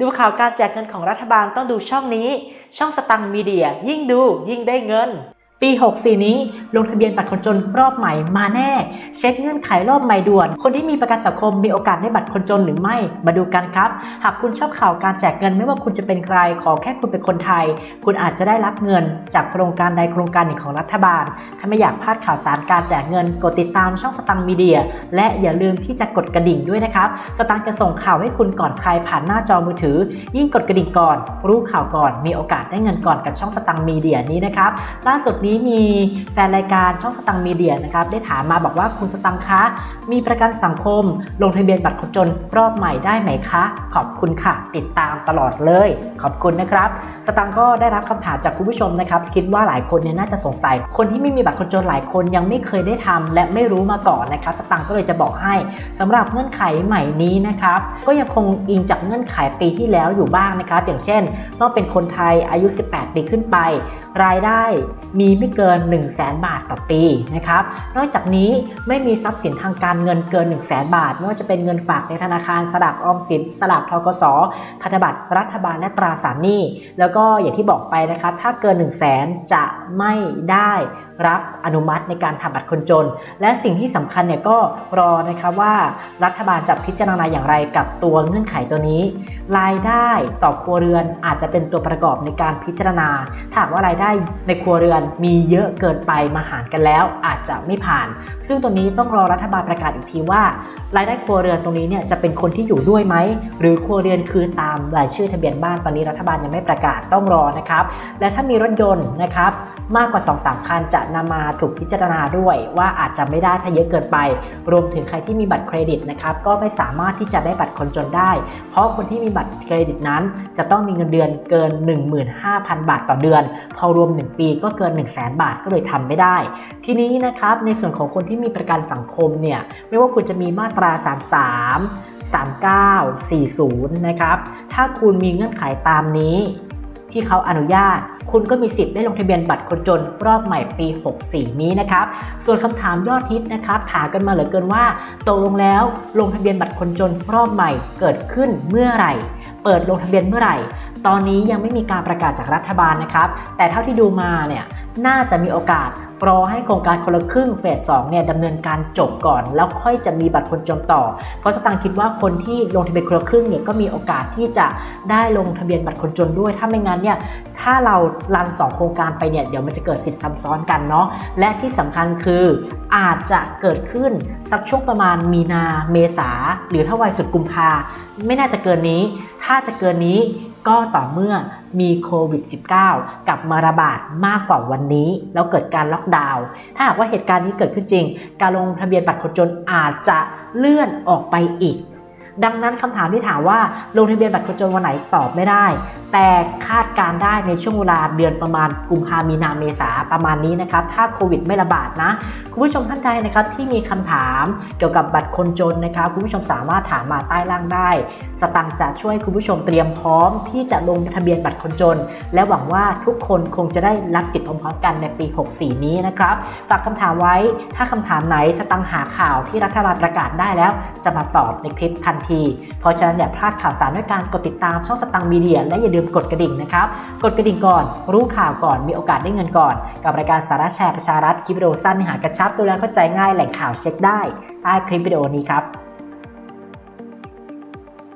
ดูข่าวการแจกเงินของรัฐบาลต้องดูช่องนี้ ช่องสตังค์มีเดีย ยิ่งดูยิ่งได้เงิน ปี 64 นี้ ลงทะเบียนบัตรคนจนรอบใหม่มาแน่ เช็คเงื่อนไขรอบใหม่ด่วน คนที่มีประกันสังคมมีโอกาสได้บัตรคนจนหรือไม่ มาดูกันครับ หากคุณชอบข่าวการแจกเงินไม่ว่าคุณจะเป็นใคร ขอแค่คุณเป็นคนไทย คุณอาจจะได้รับเงิน จากโครงการใดโครงการหนึ่งของรัฐบาล ถ้าไม่อยากพลาดข่าวสารการแจกเงิน กดติดตามช่องสตังค์มีเดีย และอย่าลืมที่จะกดกระดิ่งด้วยนะครับ สตังค์จะส่งข่าวให้คุณก่อนใครผ่านหน้าจอมือถือ ยิ่งกดกระดิ่งก่อน รู้ข่าวก่อน มีโอกาสได้เงินก่อนกับช่องสตังค์มีเดียนี้นะครับ ล่าสุดนี้มีแฟนรายการช่องสตังค์มีเดียนะครับได้ถามมาบอกว่าคุณสตังค์คะมีประกันสังคม ลงทะเบียนบัตรคนจนรอบใหม่ได้ไหมคะ ขอบคุณค่ะ ติดตามตลอดเลย ขอบคุณนะครับ สตังค์ก็ได้รับคำถามจากคุณผู้ชมนะครับ คิดว่าหลายคนเนี่ยน่าจะสงสัย คนที่ไม่มีบัตรคนจนหลายคนยังไม่เคยได้ทำและไม่รู้มาก่อนนะครับ สตังค์ก็เลยจะบอกให้สำหรับเงื่อนไขใหม่นี้นะครับ ก็ยังคงอิงจากเงื่อนไขปีที่แล้วอยู่บ้างนะครับ อย่างเช่น ต้องเป็นคนไทยอายุ 18 ปีขึ้นไป รายได้มีไม่เกิน 1 0 0 0 0แบาทต่อปีนะครับ นอกจากนี้ไม่มีทรัพย์สินทางการเงินเกิน 1 0 0 0 0แบาท ไม่ว่าจะเป็นเงินฝากในธนาคารสลับออมสินสลับทกสพันธบัตรรัฐบาลและตราสารหนี้ แล้วก็อย่างที่บอกไปนะครับ ถ้าเกิน 1 0 0 0 0แสนจะไม่ได้ รับอนุมัติในการทำบัตรคนจน และสิ่งที่สำคัญเนี่ยก็รอนะครับว่ารัฐบาลจะพิจารณาอย่างไรกับตัวเงื่อนไขตัวนี้ รายได้ต่อครัวเรือนอาจจะเป็นตัวประกอบในการพิจารณาถ้าว่ารายได้ในครัวเรือนมีเยอะเกินไปมาหารกันแล้ว อาจจะไม่ผ่าน ซึ่งตรงนี้ต้องรอรัฐบาลประกาศอีกทีว่า รายได้ครัวเรือนตรงนี้เนี่ยจะเป็นคนที่อยู่ด้วยไหมหรือครัวเรือนคือตามรายชื่อทะเบียนบ้านตอนนี้รัฐบาลยังไม่ประกาศต้องรอนะครับและถ้ามีรถยนต์นะครับมากกว่า 2-3 คันจะนำมาถูกพิจารณาด้วย ว่าอาจจะไม่ได้ถ้าเยอะเกินไป รวมถึงใครที่มีบัตรเครดิตนะครับก็ไม่สามารถที่จะได้บัตรคนจนได้ เพราะคนที่มีบัตรเครดิตนั้น จะต้องมีเงินเดือนเกิน 15,000 บาทต่อเดือน พอรวม 1 ปีก็เกิน 1 0 0 0 0แบาทก็เลยทำไม่ได้ ทีนี้นะครับในส่วนของคนที่มีประกันสังคมเนี่ยไม่ว่าคุณจะมีมาตรา 33 39 40 นะครับ ถ้าคุณมีเงื่อนไขตามนี้ ที่เขาอนุญาต คุณก็มีสิทธิ์ได้ลงทะเบียนบัตรคนจนรอบใหม่ปี 64 นี้นะครับ ส่วนคำถามยอดฮิตนะครับถามกันมาเหลือเกินว่าตกลงแล้วลงทะเบียนบัตรคนจนรอบใหม่เกิดขึ้นเมื่อไหร่ เปิดลงทะเบียนเมื่อไหร่ ตอนนี้ยังไม่มีการประกาศจากรัฐบาลนะครับ แต่เท่าที่ดูมาเนี่ยน่าจะมีโอกาสรอให้โครงการคนละครึ่งเฟส2เนี่ยดำเนินการจบก่อน แล้วค่อยจะมีบัตรคนจนต่อ เพราะสตังค์คิดว่าคนที่ลงทะเบียนคนละครึ่งเนี่ยก็มีโอกาสที่จะได้ลงทะเบียนบัตรคนจนด้วย ถ้าไม่งั้นเนี่ยถ้าเรารัน 2 โครงการไปเนี่ยเดี๋ยวมันจะเกิดสิทธิ์ซ้ำซ้อนกันเนาะและที่สำคัญคืออาจจะเกิดขึ้นสักช่วงประมาณมีนาเมษาหรือถ้าวัยสุดกุมภาไม่น่าจะเกินนี้ ถ้าจะเกินนี้ก็ต่อเมื่อมีโควิด -19 กลับมาระบาดมากกว่าวันนี้ แล้วเกิดการล็อกดาวน์ถ้าหากว่าเหตุการณ์นี้เกิดขึ้นจริง การลงทะเบียนบัตรคนจนอาจจะเลื่อนออกไปอีก ดังนั้นคำถามที่ถามว่าลงทะเบียนบัตรคนจนวันไหนตอบไม่ได้ แต่คาดการได้ในช่วงเวลาเดือนประมาณกุมภามีนาเมษาประมาณนี้นะครับ ถ้าโควิดไม่ระบาดนะ คุณผู้ชมท่านใดนะครับที่มีคำถามเกี่ยวกับบัตรคนจนนะครับ คุณผู้ชมสามารถถามมาใต้ล่างได้ สตังจะช่วยคุณผู้ชมเตรียมพร้อม ที่จะลงทะเบียนบัตรคนจน และหวังว่าทุกคนคงจะได้รับสิทธิ์พร้อมๆกันในปี 64 นี้นะครับ ฝากคำถามไว้ ถ้าคำถามไหนสตังหาข่าวที่รัฐบาลประกาศได้แล้ว จะมาตอบในคลิปทันที เพราะฉะนั้นอย่าพลาดข่าวสารด้วยการกดติดตามช่องสตังมีเดียและอย่าลืมกดกระดิ่งนะครับ กดกระดิ่งก่อน รู้ข่าวก่อน มีโอกาสได้เงินก่อน กับรายการสาระแชร์ประชารัฐคลิปวิดีโอสั้นเนื้อหากระชับดูแลเข้าใจง่ายแหล่งข่าวเช็คได้ใต้คลิปวิดีโอนี้ครับ